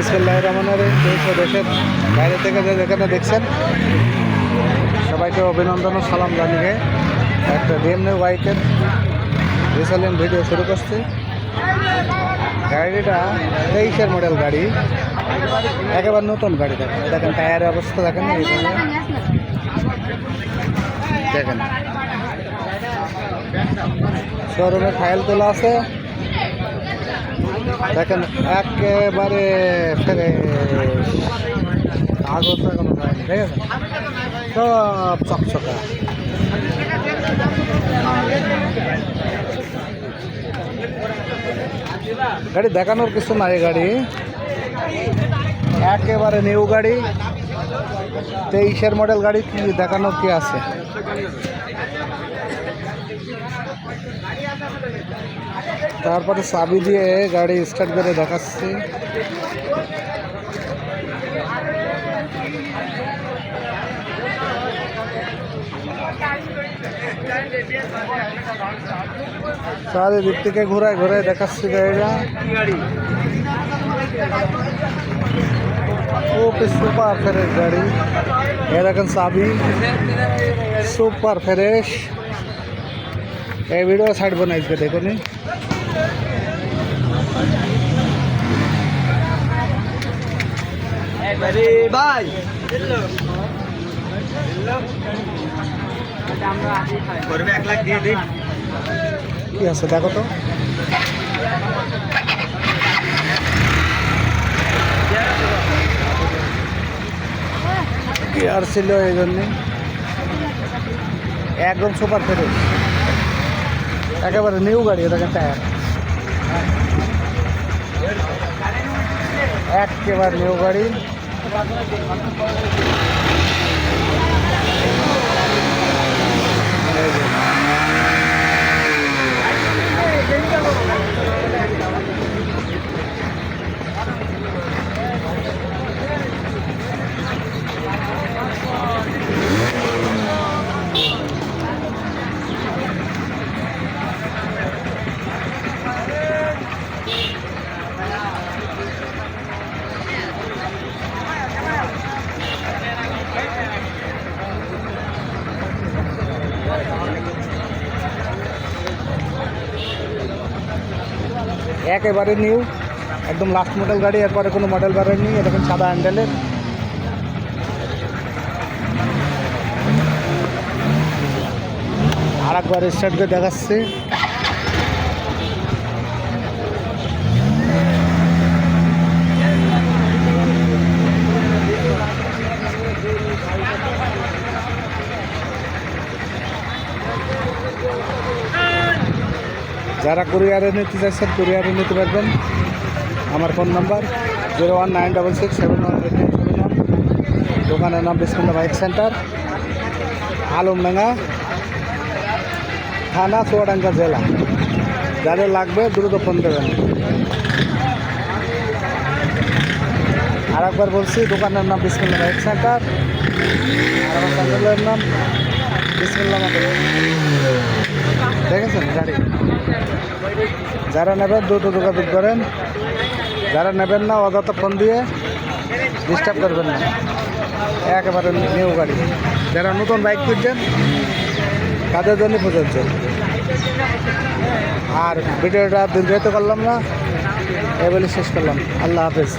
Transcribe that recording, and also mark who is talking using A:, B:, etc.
A: বিসমুল্লাহ রহমানের দেশ ও দেশের বাইরে থেকে যে যেখানে দেখছেন, সবাইকে অভিনন্দন ও সালাম জানিয়ে একটা ডিএমএ বাইকের রিসালিন ভিডিও শুরু করছি। গাড়িটা তেইশের মডেল গাড়ি, একেবারে নতুন গাড়ি দেখেন। দেখেন টায়ারের অবস্থা দেখেন দেখেন। শোরুমে ফাইল তোলা আছে। দেখেন, একেবারে ফেরে কাগজ কোনো হয়নি ঠিক আছে? সব চকচকা। গাড়ি দেখানোর কিছু নাই গাড়ি। একেবারে নিউ গাড়ি। তেইশের মডেল গাড়ি কি দেখানোর কি আছে? তারপরে চাবি দিয়ে গাড়ি স্টার্ট করে দেখাচ্ছি। চারিদিক থেকে ঘুরায় ঘুরায় দেখাচ্ছি গাড়িটা। সুপার ফ্রেশ গাড়ি। এ দেখেন চাবি। সুপার ফ্রেশ এই ভিডিও ছাড়বো না আজকে দেখুন
B: ভাই করবে এক লাখ দিয়ে দিন
A: কি আছে দেখো তো। কি আর ছিল এই জন্যে? একদম সুপার ফ্রেশ একেবারে নিউ গাড়ি দেখেন টায়ার একেবারে নিউ গাড়ি এই যে। একেবারে নিউ, একদম লাস্ট মডেল গাড়ি, এরপরে কোনো মডেল বেরোয়নি এরকম সাদা হ্যান্ডেলের আর একবার স্টার্ট করে দেখাচ্ছি। যারা কুরিয়ারে নিতে চাইছেন, কুরিয়ারে নিতে পারবেন। আমার phone number zero one nine double six seven one eight nine seven one. দোকানের নাম বিসমুল্লা বাইক সেন্টার আলমডাঙ্গা থানা চুয়াডাঙ্গা জেলা। যাদের লাগবে দ্রুত ফোন দেবেন। আর একবার বলছি, দোকানের নাম বিসমুল্লা বাইক সেন্টার, আর আমার চ্যানেলের নাম বিসমুল্লা দেখেছেন, গাড়ি? যারা নেবেন, দ্রুত যোগাযোগ করেন। যারা নেবেন না, অযথা ফোন দিয়ে ডিস্টার্ব করবেন না। একেবারে নিউ গাড়ি। যারা নতুন বাইক কিনছেন, তাদের জন্য প্রযোজ্য। আর ভিডিওটা দীর্ঘায়িত করলাম না, এ বলে শেষ করলাম। আল্লাহ হাফেজ।